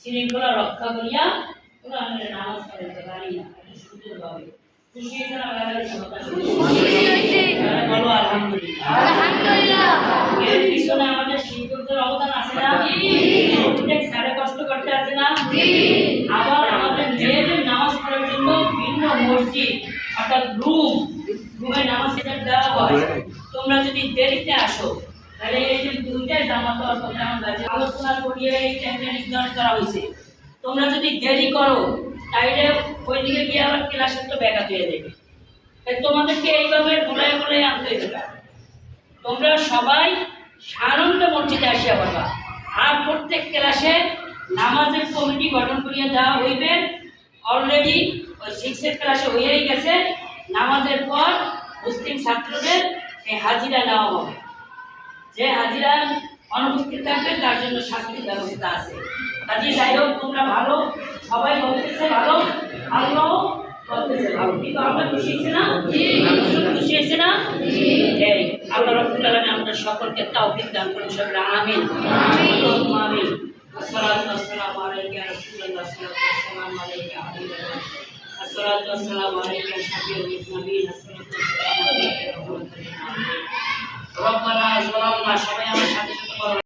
শৃঙ্খলা রক্ষা করিয়া কোরআনের নামাজ পড়াইতে পারি না। সুন্দরভাবে বলো আলহামদুলিল্লাহ। এর পিছনে আমাদের শিক্ষকদের অবদান আছে না? প্রত্যেক স্যারে কষ্ট করতে আছে না? আবার আমাদের মেয়েদের নামাজ পড়ার জন্য ভিন্ন মসজিদ অর্থাৎ রুম রুমে নামাজ দেওয়া হয়। তোমরা যদি দেরিতে আসো তাহলে এই যে দুইটাই জামাত আলোচনা করিয়ে এই টাইমটা করা হয়েছে, তোমরা যদি দেরি করো, তাইলে ওইদিকে গিয়ে আবার ক্লাসের তো ব্যাঘাত হয়ে যাবে। তোমাদেরকে এইভাবে গোলায় গোলায় আনতে হবে তোমরা সবাই সানন্দ মসজিদে আসিয়া পারবা আর প্রত্যেক ক্লাসে নামাজের কমিটি গঠন করিয়া দেওয়া হইবে। অলরেডি ওই সিক্সের ক্লাসে হয়েই গেছে। নামাজের পর মুসলিম ছাত্রদের এই হাজিরা নেওয়া হবে। যে হাজিরা অনুপস্থিত থাকবে, তার জন্য শাস্তির ব্যবস্থা আছে। কাজে যাই হোক তোমরা ভালো, সবাই বলতেছে ভালো, আল্লাহ বলতেছে ভালো। কিন্তু আমরা খুশি হয়েছে না? খুশি হয়েছে না? আল্লাহ রব্বুল আলামিন আমাদের সকলকে তৌফিক দান করুন সকলে আমিন। আমিন। আসসালাতু ওয়াসসালামু আলাইকা রাসূলুল্লাহ ওয়াসসালামু রব্বানা সবাই আমার সাথে সাথে